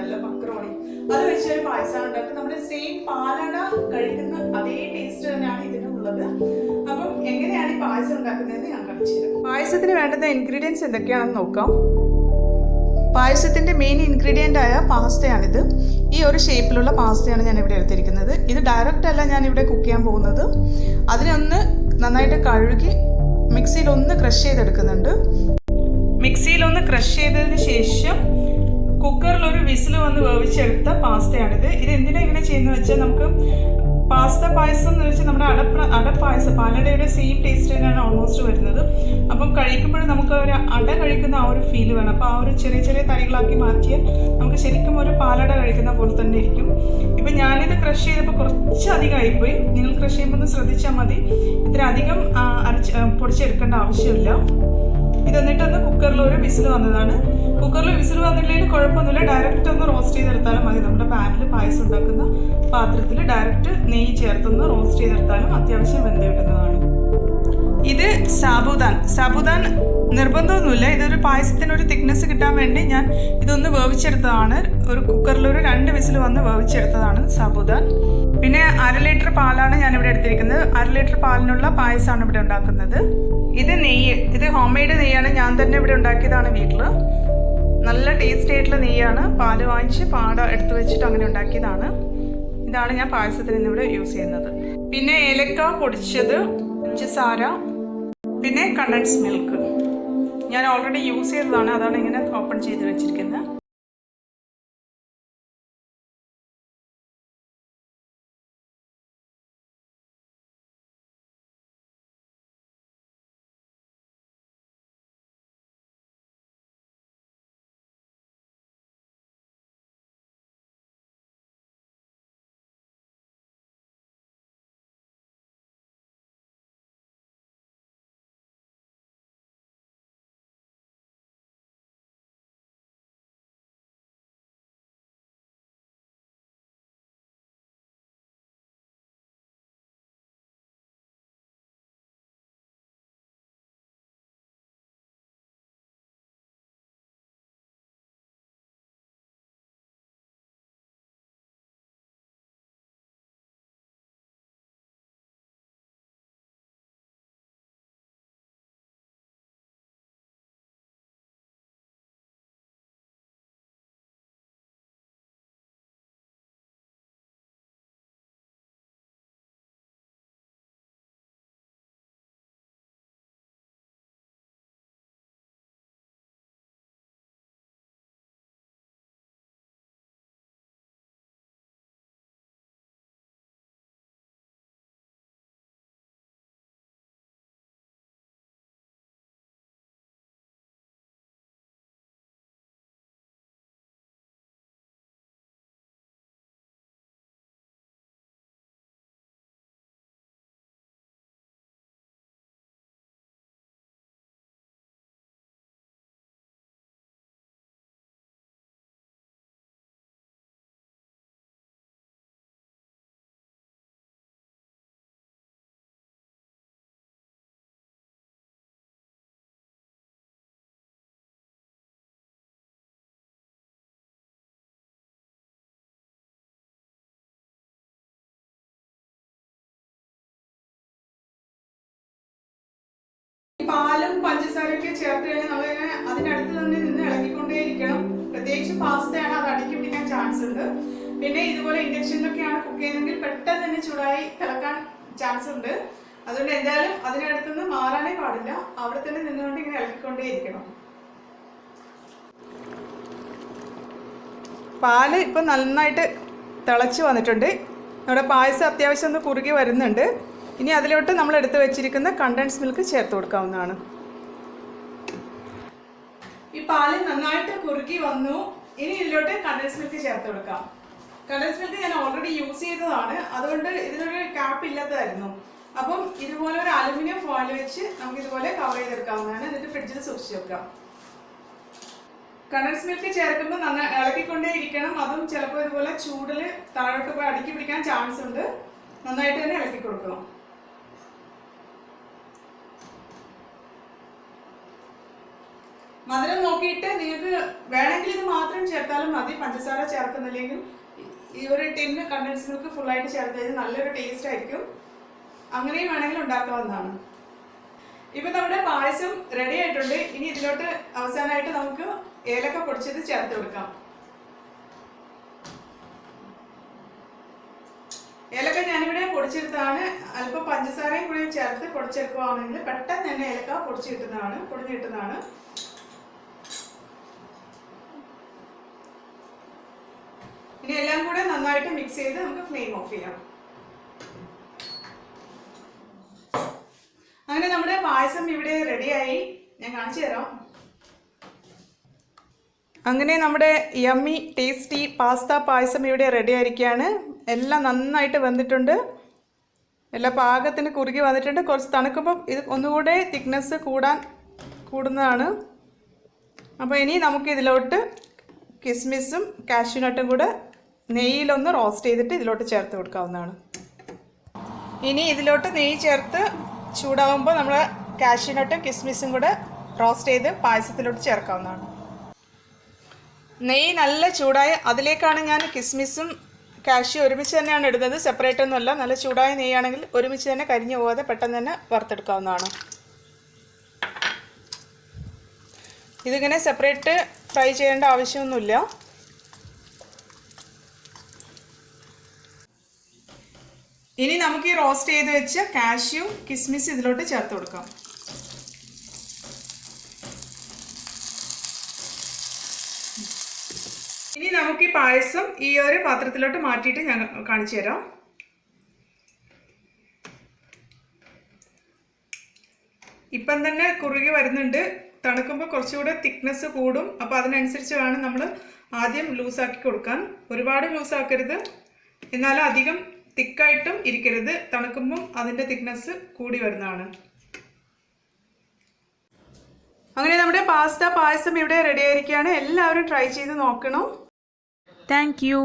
ഉണ്ടല്ലോ മക്രോണി. അത് വെച്ച് ഒരു പായസം ഉണ്ടാക്കും നമ്മുടെ സെയിം പാലട കഴിക്കുന്ന അതേ ടേസ്റ്റ് തന്നെയാണ് ഇതിനുള്ളത് അപ്പം എങ്ങനെയാണ് ഈ പായസം ഉണ്ടാക്കുന്നതെന്ന് ഞാൻ കാണിച്ചു തരാം. പായസത്തിന് വേണ്ടുന്ന ഇൻഗ്രീഡിയൻസ് എന്തൊക്കെയാണെന്ന് നോക്കാം. പായസത്തിന്റെ മെയിൻ ഇൻഗ്രീഡിയന്റ് ആയ പാസ്തയാണിത്. ഈ ഒരു ഷേപ്പിലുള്ള പാസ്തയാണ് ഞാൻ ഇവിടെ എടുത്തിരിക്കുന്നത്. ഇത് ഡയറക്റ്റ് അല്ല ഞാൻ ഇവിടെ കുക്ക് ചെയ്യാൻ പോകുന്നത്. അതിനൊന്ന് നന്നായിട്ട് കഴുകി മിക്സിയിൽ ഒന്ന് ക്രഷ് ചെയ്തെടുക്കുന്നുണ്ട്. മിക്സിയിൽ ഒന്ന് ക്രഷ് ചെയ്തതിന് ശേഷം കുക്കറിൽ ഒരു വിസിൽ വന്ന് വേവിച്ചെടുത്ത പാസ്തയാണിത്. ഇത് എന്തിനാ ഇങ്ങനെ ചെയ്യുന്നത് വെച്ചാൽ നമുക്ക് പാസ്ത പായസം എന്ന് വെച്ചാൽ നമ്മുടെ അടപ്ര അടപ്പായസം പാലടയുടെ സെയിം ടേസ്റ്റ് തന്നെയാണ് ഓൾമോസ്റ്റ് വരുന്നത്. അപ്പം കഴിക്കുമ്പോൾ നമുക്ക് ഒരു അട കഴിക്കുന്ന ആ ഒരു ഫീൽ വേണം. അപ്പോൾ ആ ഒരു ചെറിയ ചെറിയ തരികളാക്കി മാറ്റിയാൽ നമുക്ക് ശരിക്കും ഒരു പാലട കഴിക്കുന്ന പോലെ തന്നെ ഇരിക്കും. ഇപ്പം ഞാനിത് ക്രഷ് ചെയ്തപ്പോൾ കുറച്ച് അധികമായിപ്പോയി നിങ്ങൾ ക്രഷ് ചെയ്യുമ്പോൾ ഒന്ന് ശ്രദ്ധിച്ചാൽ മതി. ഇത്ര അധികം അരച്ച് പൊടിച്ചെടുക്കേണ്ട ആവശ്യമില്ല. ഇതെന്നിട്ടൊന്ന് കുക്കറിൽ ഒരു വിസിൽ വന്നതാണ്. റോസ്റ്റ് ചെയ്തെടുത്താലും മതി. നമ്മുടെ പാനിൽ പായസം ഉണ്ടാക്കുന്ന പാത്രത്തിൽ ഡയറക്റ്റ് നെയ്യ് ചേർത്തൊന്ന് റോസ്റ്റ് ചെയ്തെടുത്താലും അത്യാവശ്യം വെന്ത് കിട്ടുന്നതാണ്. ഇത് സാബുദാൻ. സാബുദാൻ നിർബന്ധമൊന്നുമില്ല. ഇതൊരു പായസത്തിന് ഒരു തിക്നെസ് കിട്ടാൻ വേണ്ടി ഞാൻ ഇതൊന്ന് വേവിച്ചെടുത്തതാണ്. ഒരു കുക്കറിൽ ഒരു രണ്ട് വിസിൽ വന്ന് വേവിച്ചെടുത്തതാണ് സാബുദാൻ. പിന്നെ അര ലിറ്റർ പാലാണ് ഞാൻ ഇവിടെ എടുത്തിരിക്കുന്നത്. അര ലിറ്റർ പാലിനുള്ള പായസമാണ് ഇവിടെ ഉണ്ടാക്കുന്നത്. ഇത് നെയ്യ്. ഇത് ഹോം മെയ്ഡ് നെയ്യാണ്. ഞാൻ തന്നെ ഇവിടെ ഉണ്ടാക്കിയതാണ് വീട്ടിൽ നല്ല ടേസ്റ്റി ആയിട്ടുള്ള നെയ്യാണ്. പാൽ വാങ്ങിച്ച് പാട എടുത്തു വെച്ചിട്ട് അങ്ങനെ ഉണ്ടാക്കിയതാണ്. ഇതാണ് ഞാൻ പായസത്തിന് ഇന്നിവിടെ യൂസ് ചെയ്യുന്നത്. പിന്നെ ഏലക്ക പൊടിച്ചത് പഞ്ചസാര പിന്നെ കണ്ടൻസ് മിൽക്ക് ഞാൻ ഓൾറെഡി യൂസ് ചെയ്തതാണ്. അതാണ് ഇങ്ങനെ ഓപ്പൺ ചെയ്ത് വെച്ചിരിക്കുന്നത്. ചേർത്ത് കഴിഞ്ഞാൽ നമ്മളിങ്ങനെ അതിനടുത്ത് തന്നെ നിന്ന് ഇളക്കിക്കൊണ്ടേയിരിക്കണം പ്രത്യേകിച്ച് പാസ്തയാണ് അത് അടിക്ക് പിടിക്കാൻ ചാൻസ് ഉണ്ട്. പിന്നെ ഇതുപോലെ ഇൻഡക്ഷനിലൊക്കെയാണ് കുക്ക് ചെയ്യുന്നതെങ്കിൽ പെട്ടെന്ന് തന്നെ ചൂടായി തിളക്കാൻ ചാൻസ് ഉണ്ട്. അതുകൊണ്ട് എന്തായാലും അതിനടുത്തുനിന്ന് മാറാനേ പാടില്ല. അവിടെ തന്നെ നിന്നുകൊണ്ട് ഇങ്ങനെ ഇളക്കിക്കൊണ്ടേയിരിക്കണം പാൽ ഇപ്പം നന്നായിട്ട് തിളച്ച് വന്നിട്ടുണ്ട്. നമ്മുടെ പായസം അത്യാവശ്യം ഒന്ന് കുറുകി വരുന്നുണ്ട്. ഇനി അതിലോട്ട് നമ്മൾ എടുത്ത് വെച്ചിരിക്കുന്ന കണ്ടൻസ് മിൽക്ക് ചേർത്ത് കൊടുക്കാവുന്നതാണ്. പാൽ നന്നായിട്ട് കുറുകി വന്നു. ഇനി ഇതിലോട്ട് കണ്ടൻസ് മിൽക്ക് ചേർത്ത് കൊടുക്കാം. കണ്ടൻസ് മിൽക്ക് ഞാൻ ഓൾറെഡി യൂസ് ചെയ്തതാണ്. അതുകൊണ്ട് ഇതിനൊരു ക്യാപ്പ് ഇല്ലാത്തതായിരുന്നു. അപ്പം ഇതുപോലെ ഒരു അലുമിനിയം ഫോയിൽ വെച്ച് നമുക്ക് ഇതുപോലെ കവർ ചെയ്തെടുക്കാവുന്നതാണ്. എന്നിട്ട് ഫ്രിഡ്ജിൽ സൂക്ഷിച്ച് വെക്കാം. കണ്ടൻസ് മിൽക്ക് ചേർക്കുമ്പോൾ നന്ന ഇളക്കിക്കൊണ്ടേ ഇരിക്കണം അതും ചിലപ്പോൾ ഇതുപോലെ ചൂടിൽ താഴോട്ട് പോയി അടുക്കി പിടിക്കാൻ ചാൻസ് ഉണ്ട്. നന്നായിട്ട് തന്നെ ഇളക്കി കൊടുക്കണം. മധുരം നോക്കിയിട്ട് നിങ്ങൾക്ക് വേണമെങ്കിൽ ഇത് മാത്രം ചേർത്താലും മതി. പഞ്ചസാര ചേർക്കുന്നില്ലെങ്കിൽ ഈ ഒരു ടിന്ന് കണ്ടൻസ് മിൽക്ക് ഫുള്ളായിട്ട് ചേർത്ത് കഴിഞ്ഞാൽ നല്ലൊരു ടേസ്റ്റ് ആയിരിക്കും. അങ്ങനെയും വേണമെങ്കിൽ ഉണ്ടാക്കാവുന്നതാണ്. ഇപ്പം നമ്മുടെ പായസം റെഡി ആയിട്ടുണ്ട്. ഇനി ഇതിലോട്ട് അവസാനമായിട്ട് നമുക്ക് ഏലക്ക പൊടിച്ചത് ചേർത്ത് കൊടുക്കാം. ഏലക്ക ഞാനിവിടെ പൊടിച്ചെടുത്താണ് അല്പം പഞ്ചസാരയും കൂടി ചേർത്ത് പൊടിച്ചെടുക്കുകയാണെങ്കിൽ പെട്ടെന്ന് തന്നെ ഏലക്ക പൊടിച്ചു കിട്ടുന്നതാണ് പൊടിഞ്ഞു കിട്ടുന്നതാണ്. ഇനി എല്ലാം കൂടെ നന്നായിട്ട് മിക്സ് ചെയ്ത് നമുക്ക് ഫ്ലെയിം ഓഫ് ചെയ്യാം. അങ്ങനെ നമ്മുടെ പായസം ഇവിടെ റെഡിയായി ഞാൻ കാണിച്ചു തരാം. അങ്ങനെ നമ്മുടെ യമ്മി ടേസ്റ്റി പാസ്ത പായസം ഇവിടെ റെഡി ആയിരിക്കുകയാണ്. എല്ലാം നന്നായിട്ട് വെന്തിട്ടുണ്ട് എല്ലാ പാകത്തിന് കുറുകി വന്നിട്ടുണ്ട്. കുറച്ച് തണുക്കുമ്പോൾ ഇത് ഒന്നുകൂടെ തിക്നെസ് കൂടാൻ കൂടുന്നതാണ്. അപ്പോൾ ഇനി നമുക്ക് ഇതിലോട്ട് കിസ്മിസും കാഷ്യൂനട്ടും കൂടെ നെയ്യിലൊന്ന് റോസ്റ്റ് ചെയ്തിട്ട് ഇതിലോട്ട് ചേർത്ത് കൊടുക്കാവുന്നതാണ്. ഇനി ഇതിലോട്ട് നെയ്യ് ചേർത്ത് ചൂടാവുമ്പോൾ നമ്മൾ കാഷ്യൂനട്ടും കിസ്മിസും കൂടെ റോസ്റ്റ് ചെയ്ത് പായസത്തിലോട്ട് ചേർക്കാവുന്നതാണ്. നെയ്യ് നല്ല ചൂടായ അതിലേക്കാണ് ഞാൻ കിസ്മിസും കാഷ്യൂ ഒരുമിച്ച് തന്നെയാണ് ഇടുന്നത്. സെപ്പറേറ്റ് ഒന്നുമല്ല നല്ല ചൂടായ നെയ്യാണെങ്കിൽ ഒരുമിച്ച് തന്നെ കരിഞ്ഞു പോകാതെ പെട്ടെന്ന് തന്നെ വറുത്തെടുക്കാവുന്നതാണ്. ഇതിങ്ങനെ സെപ്പറേറ്റ് ഫ്രൈ ചെയ്യേണ്ട ആവശ്യമൊന്നുമില്ല. ഇനി നമുക്ക് ഈ റോസ്റ്റ് ചെയ്ത് വെച്ച കാഷ്യൂ കിസ്മിസ് ഇതിലോട്ട് ചേർത്ത് കൊടുക്കാം. ഇനി നമുക്ക് ഈ പായസം ഈ ഒരു പാത്രത്തിലോട്ട് മാറ്റിയിട്ട് ഞാൻ കാണിച്ചു തരാം. ഇപ്പം തന്നെ കുറുകി വരുന്നുണ്ട്. തണുക്കുമ്പോൾ കുറച്ചുകൂടെ തിക്നെസ് കൂടും. അപ്പോൾ അതിനനുസരിച്ച് വേണം നമ്മൾ ആദ്യം ലൂസാക്കി കൊടുക്കാൻ. ഒരുപാട് ലൂസാക്കരുത് എന്നാലും അധികം തിക്കായിട്ടും ഇരിക്കരുത്. തണുക്കുമ്പം അതിന്റെ തിക്നെസ് കൂടി വരുന്നതാണ്. അങ്ങനെ നമ്മുടെ പാസ്ത പായസം ഇവിടെ റെഡി ആയിരിക്കുകയാണ്. എല്ലാവരും ട്രൈ ചെയ്ത് നോക്കണം. You.